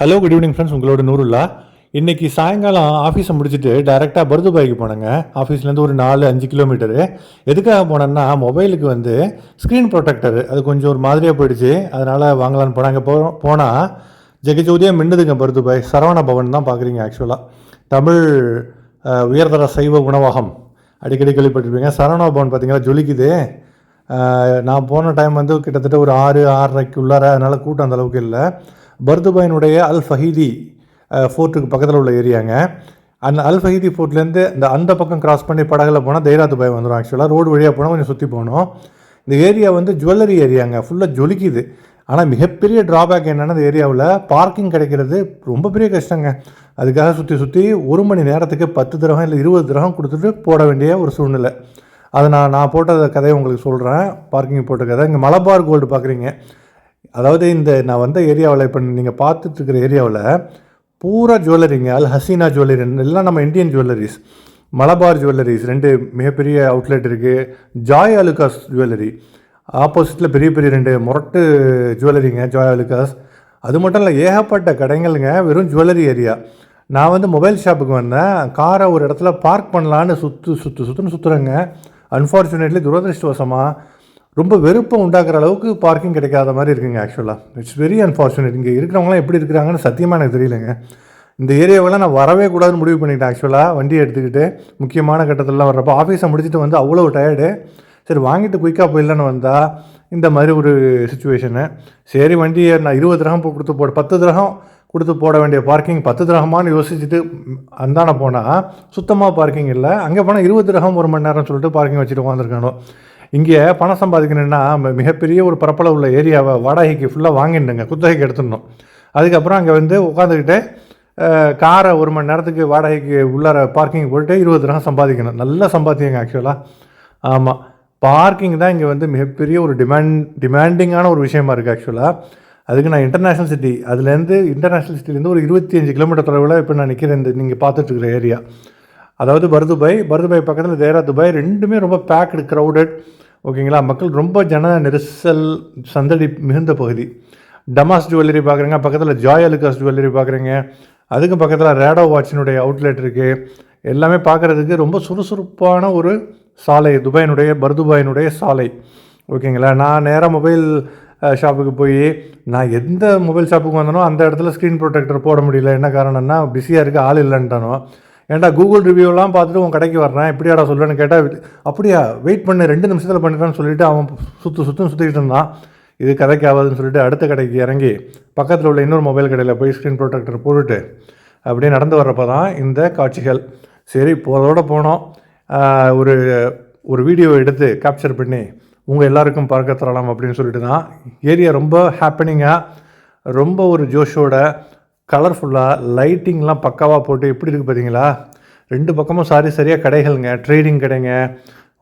Hello good evening friends உங்களோட நூறுல்லா இன்னைக்கு சாயங்காலம் ஆஃபீஸை முடிச்சுட்டு டைரெக்டாக பருதுபாய்க்கு போனேங்க. ஆஃபீஸ்லேருந்து ஒரு நாலு அஞ்சு கிலோமீட்டரு எதுக்காக போனேன்னா மொபைலுக்கு வந்து ஸ்க்ரீன் ப்ரொடெக்டர் அது கொஞ்சம் ஒரு மாதிரியாக போயிடுச்சு. அதனால் வாங்கலான்னு போனாங்க போ போனால் ஜெகஜோதியாக மின்னுதுங்க பருதுபாய். சரவண பவன் தான் பார்க்குறீங்க ஆக்சுவலாக தமிழ் உயர்தர சைவ உணவகம். அடிக்கடி கேள்விப்பட்டிருப்பீங்க. சரவண பவன் பார்த்தீங்கன்னா ஜொலிக்குது. நான் போன டைம் வந்து கிட்டத்தட்ட ஒரு ஆறு ஆறரைக்கு உள்ளார. அதனால் கூட்டம் அந்த அளவுக்கு இல்லை. பர்துபாயினுடைய அல் ஃபஹீதி ஃபோர்ட்டுக்கு பக்கத்தில் உள்ள ஏரியாங்க. அந்த அல் ஃபஹீதி ஃபோர்ட்லேருந்து இந்த அந்த பக்கம் கிராஸ் பண்ணி படகில் போனால் தைரா துபாய் வந்துடும் ஆக்சுவலாக ரோடு வழியாக போனால் கொஞ்சம் சுற்றி போகணும். இந்த ஏரியா வந்து ஜுவல்லரி ஏரியாங்க. ஃபுல்லாக ஜொலிக்குது. ஆனால் மிகப்பெரிய ட்ராபேக் என்னென்னா இந்த ஏரியாவில் பார்க்கிங் கிடைக்கிறது ரொம்ப பெரிய கஷ்டங்க. அதுக்காக சுற்றி சுற்றி ஒரு மணி நேரத்துக்கு பத்து திரகம் இல்லை இருபது திரகம் கொடுத்துட்டு போட வேண்டிய ஒரு சூழ்நிலை. அதை நான் நான் போட்ட கதையை உங்களுக்கு சொல்கிறேன் பார்க்கிங் போட்ட கதை. இங்கே மலபார் கோல்டு பார்க்குறீங்க அதாவது இந்த நான் வந்த ஏரியாவில் இப்போ நீங்கள் பார்த்துட்ருக்கிற ஏரியாவில் பூரா ஜுவல்லரிங்க. அல் ஹசீனா ஜுவல்லரி எல்லாம் நம்ம இந்தியன் ஜுவல்லரிஸ். மலபார் ஜுவல்லரிஸ் ரெண்டு மிகப்பெரிய அவுட்லெட் இருக்குது ஜாய் அலுகாஸ் ஜுவல்லரி. ஆப்போசிட்டில் பெரிய பெரிய ரெண்டு முரட்டு ஜுவல்லரிங்க ஜாய் அலுகாஸ் அது மட்டும் இல்லை ஏகப்பட்ட கடைங்களுங்க வெறும் ஜுவல்லரி ஏரியா. நான் வந்து மொபைல் ஷாப்புக்கு வந்தேன். காரை ஒரு இடத்துல பார்க் பண்ணலான்னு சுற்று சுற்று சுற்றுன்னு சுற்றுறேங்க அன்ஃபார்ச்சுனேட்லி துரதிருஷ்டவசமாக ரொம்ப வெறுப்பை உண்டாக்குற அளவுக்கு பார்க்கிங் கிடைக்காத மாதிரி இருக்குங்க ஆக்சுவலாக இட்ஸ் வெரி அன்ஃபார்ச்சுனேட் இங்கே இருக்கிறவங்களாம் எப்படி இருக்கிறாங்கன்னு சத்தியமாக எனக்கு தெரியலங்க. இந்த ஏரியாவெல்லாம் நான் வரவே கூடாதுன்னு முடிவு பண்ணிட்டேன் ஆக்சுவலாக வண்டியை எடுத்துக்கிட்டு முக்கியமான கட்டத்திலலாம் வர்றப்போ ஆஃபீஸை முடிச்சுட்டு வந்து அவ்வளோ டயர்டு சரி வாங்கிட்டு குயிக்காக போயிடலான்னு வந்தால் இந்த மாதிரி ஒரு சுச்சுவேஷனு சரி வண்டியை நான் இருபது திரகம் போ- கொடுத்து போட பத்து திரகம் கொடுத்து போட வேண்டிய பார்க்கிங் பத்து திரகமானு யோசிச்சுட்டு அந்தான போனால் சுத்தமாக பார்க்கிங் இல்லை. அங்கே போனால் இருபது திரகம் ஒரு மணி நேரம் சொல்லிட்டு பார்க்கிங் வச்சுட்டு உட்காந்துருக்கானோ இங்கே பணம் சம்பாதிக்கணும்னா மிகப்பெரிய ஒரு பரப்பளவு உள்ள ஏரியாவை வாடகைக்கு ஃபுல்லாக வாங்கிட்டுங்க குத்தகைக்கு எடுத்துடணும். அதுக்கப்புறம் அங்கே வந்து உட்காந்துக்கிட்டு காரை ஒரு மணி நேரத்துக்கு வாடகைக்கு உள்ளார பார்க்கிங் போட்டு இருபது ரூபா சம்பாதிக்கணும். நல்லா சம்பாதிக்கங்க ஆக்சுவலாக ஆமாம் பார்க்கிங் தான் இங்கே வந்து மிகப்பெரிய ஒரு டிமாண்ட் டிமாண்டிங்கான ஒரு விஷயமா இருக்குது ஆக்சுவலாக அதுக்கு நான் இன்டர்நேஷ்னல் சிட்டி அதுலேருந்து இன்டர்நேஷ்னல் சிட்டிலேருந்து ஒரு இருபத்தி அஞ்சு கிலோமீட்டர் தொலைவில் இப்போ நான் நிற்கிறேன் இந்த நீங்கள் பார்த்துட்ருக்குற ஏரியா அதாவது பர்துபாய் பர்துபாய் பக்கத்தில் தேரா துபாய் ரெண்டுமே ரொம்ப பேக்டு க்ரௌடட் ஓகேங்களா? மக்கள் ரொம்ப ஜன நெரிசல் சந்தடி மிகுந்த பகுதி. டமாஸ் ஜுவல்லரி பார்க்குறீங்க பக்கத்தில் ஜாய் அலுகாஸ் ஜுவல்லரி பார்க்குறீங்க அதுக்கு பக்கத்தில் ரேடோ வாட்சினுடைய அவுட்லெட் இருக்குது எல்லாமே பார்க்குறதுக்கு ரொம்ப சுறுசுறுப்பான ஒரு சாலை துபாயினுடைய பர்துபாயினுடைய சாலை. ஓகேங்களா? நான் நேராக மொபைல் ஷாப்புக்கு போய் நான் எந்த மொபைல் ஷாப்புக்கு வந்தனோ அந்த இடத்துல ஸ்க்ரீன் ப்ரொடெக்டர் போட முடியல. என்ன காரணம்னா பிஸியாக இருக்குது ஆள் இல்லைன்ட்டானோ. ஏன்டா கூகுள் ரிவ்யூலாம் பார்த்துட்டு உன் கடைக்கு வர்றேன்? எப்படியாடா சொல்லுவேன்னு கேட்டால் அப்படியா வெயிட் பண்ணு ரெண்டு நிமிஷத்தில் பண்ணிட்டான்னு சொல்லிட்டு அவன் சுற்று சுற்றும் சுற்றிக்கிட்டு இருந்தான். இது கதைக்கு ஆகாதுன்னு சொல்லிட்டு அடுத்த கடைக்கு இறங்கி பக்கத்தில் உள்ள இன்னொரு மொபைல் கடையில் போய் ஸ்க்ரீன் ப்ரொடெக்டர் போட்டுட்டு அப்படியே நடந்து வர்றப்போ தான் இந்த காட்சிகள். சரி போகிறதோட போனோம். ஒரு ஒரு வீடியோ எடுத்து கேப்சர் பண்ணி உங்கள் எல்லாருக்கும் பார்க்க தரலாம் அப்படின்னு சொல்லிட்டு தான். ஏரியா ரொம்ப ஹாப்பனிங்காக ரொம்ப ஒரு ஜோஷோட கலர்ஃபுல்லாக லைட்டிங்லாம் பக்காவாக போட்டு எப்படி இருக்குது பார்த்தீங்களா ரெண்டு பக்கமும் சாரி சரியாக கடைகள்ங்க. ட்ரேடிங் கடைங்க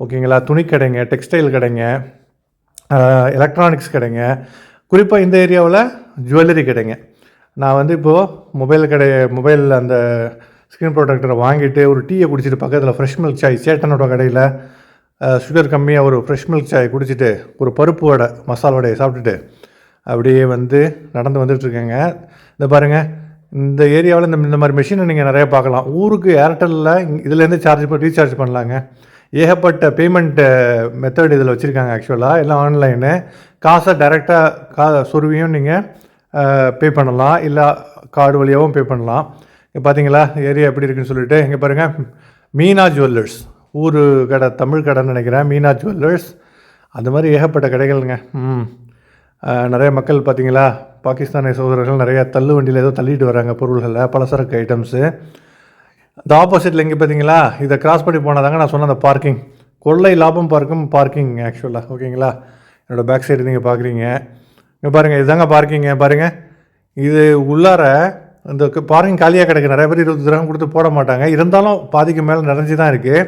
ஓகேங்களா? துணி கடைங்க டெக்ஸ்டைல் கடைங்க எலக்ட்ரானிக்ஸ் கடைங்க. குறிப்பாக இந்த ஏரியாவில் ஜுவல்லரி கடைங்க. நான் வந்து இப்போது மொபைல் கடை மொபைலில் அந்த ஸ்க்ரீன் ப்ரொடக்டரை வாங்கிட்டு ஒரு டீயை குடிச்சிட்டு பக்கத்தில் ஃப்ரெஷ் மில்க் சாய் சேட்டனோட கடையில் சுகர் கம்மியாக ஒரு ஃப்ரெஷ் மில்க் சாய் குடிச்சிட்டு ஒரு பருப்பு வடை மசால் வடையை சாப்பிட்டுட்டு அப்படியே வந்து நடந்து வந்துட்டுருக்கேங்க. இந்த பாருங்கள் இந்த ஏரியாவில் இந்த இந்த மாதிரி மிஷினை நீங்கள் நிறையா பார்க்கலாம். ஊருக்கு ஏர்டெல்லில் இதுலேருந்து சார்ஜ் பண்ணி ரீசார்ஜ் பண்ணலாங்க. ஏகப்பட்ட பேமெண்ட்டு மெத்தட் இதில் வச்சுருக்காங்க ஆக்சுவலாக எல்லாம் ஆன்லைனு காசை டைரெக்டாக கா சொருவியும் நீங்கள் பே பண்ணலாம். இல்லை கார்டு வழியாகவும் பே பண்ணலாம். இங்கே பார்த்தீங்களா ஏரியா எப்படி இருக்குன்னு சொல்லிட்டு இங்கே பாருங்கள் மீனா ஜுவல்லர்ஸ். ஊர் கடை தமிழ் கடைன்னு நினைக்கிறேன் மீனா ஜுவல்லர்ஸ். அந்த மாதிரி ஏகப்பட்ட கடைகள்ங்க. ம். நிறைய மக்கள் பார்த்தீங்களா பாகிஸ்தானிய சகோதரர்கள் நிறைய தள்ளு வண்டியில் ஏதோ தள்ளிட்டு வராங்க பொருள்களை பலசரக்கு ஐட்டம்ஸு இந்த ஆப்போசிட்டில் இங்கே பார்த்தீங்களா இதை கிராஸ் பண்ணி போனாதாங்க நான் சொன்ன அந்த பார்க்கிங் கொள்ளை லாபம் பார்க்கும் பார்க்கிங் ஆக்சுவலாக ஓகேங்களா? என்னோடய பேக் சைடு நீங்கள் பார்க்குறீங்க இங்கே பாருங்கள் இதுதாங்க பார்க்கிங்க பாருங்கள் இது உள்ளார இந்த பார்க்கிங் காலியாக கிடைக்கும் நிறைய பேர் இருபது திரகம் கொடுத்து போட மாட்டாங்க. இருந்தாலும் பாதிக்கு மேலே நிறைஞ்சு தான் இருக்குது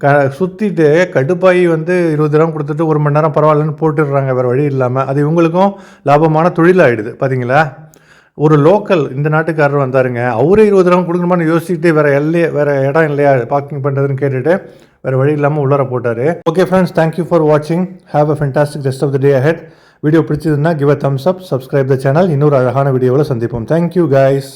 க சுற்றிட்டு கடுப்பாயி வந்து இருபது ரூபா கொடுத்துட்டு ஒரு மணி நேரம் பரவாயில்லன்னு போட்டுடுறாங்க வேறு வழி இல்லாமல் அது இவங்களுக்கும் லாபமான தொழில் ஆகிடுது பார்த்தீங்களா ஒரு லோக்கல் இந்த நாட்டுக்காரர் வந்தாருங்க. அவரே இருபது ரூபா கொடுக்கணுமான்னு யோசிச்சுட்டு வேற எல்லையே வேறு இடம் இல்லையா பார்க்கிங் பண்ணுறதுன்னு கேட்டுட்டு வேற வழி இல்லாமல் உள்ளார போட்டார். Okay friends thank you for வாட்சிங் have a fantastic rest of the day ahead video பிடிச்சதுன்னா give a thumbs up subscribe the channel இன்னொரு அழகான வீடியோவில் சந்திப்போம். Thank you guys